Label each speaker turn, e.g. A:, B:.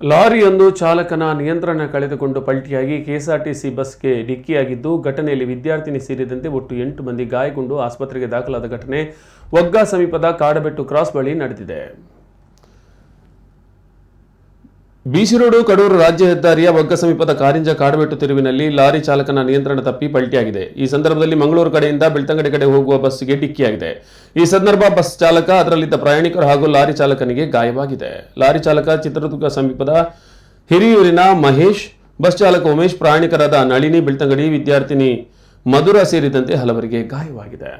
A: ಲಾರಿಯೊಂದು ಚಾಲಕನ ನಿಯಂತ್ರಣ ಕಳೆದುಕೊಂಡು ಪಲ್ಟಿಯಾಗಿ ಕೆಎಸ್ಆರ್ಟಿಸಿ ಬಸ್ಗೆ ಡಿಕ್ಕಿಯಾಗಿದ್ದು, ಘಟನೆಯಲ್ಲಿ ವಿದ್ಯಾರ್ಥಿನಿ ಸೇರಿದಂತೆ ಒಟ್ಟು ಎಂಟು ಮಂದಿ ಗಾಯಗೊಂಡು ಆಸ್ಪತ್ರೆಗೆ ದಾಖಲಾದ ಘಟನೆ ಒಗ್ಗಾ ಸಮೀಪದ ಕಾಡಬೆಟ್ಟು ಕ್ರಾಸ್ ಬಳಿ ನಡೆದಿದೆ. ಬಿಸಿ ರೋಡು ಕಡೂರು ರಾಜ್ಯ ಹೆದ್ದಾರಿಯ ಒಗ್ಗ ಸಮೀಪದ ಕಾರಿಂಜ ಕಾಡಬೆಟ್ಟು ತಿರುವಿನಲ್ಲಿ ಲಾರಿ ಚಾಲಕನ ನಿಯಂತ್ರಣ ತಪ್ಪಿ ಪಲ್ಟಿಯಾಗಿದೆ. ಈ ಸಂದರ್ಭದಲ್ಲಿ ಮಂಗಳೂರು ಕಡೆಯಿಂದ ಬೆಳ್ತಂಗಡಿ ಕಡೆ ಹೋಗುವ ಬಸ್ಗೆ ಡಿಕ್ಕಿಯಾಗಿದೆ. ಈ ಸಂದರ್ಭ ಬಸ್ ಚಾಲಕ, ಅದರಲ್ಲಿದ್ದ ಪ್ರಯಾಣಿಕರು ಹಾಗೂ ಲಾರಿ ಚಾಲಕನಿಗೆ ಗಾಯವಾಗಿದೆ. ಲಾರಿ ಚಾಲಕ ಚಿತ್ರದುರ್ಗ ಸಮೀಪದ ಹಿರಿಯೂರಿನ ಮಹೇಶ್, ಬಸ್ ಚಾಲಕ ಉಮೇಶ್, ಪ್ರಯಾಣಿಕರಾದ ನಳಿನಿ, ಬೆಳ್ತಂಗಡಿ ವಿದ್ಯಾರ್ಥಿನಿ ಮಧುರ ಸೇರಿದಂತೆ ಹಲವರಿಗೆ ಗಾಯವಾಗಿದೆ.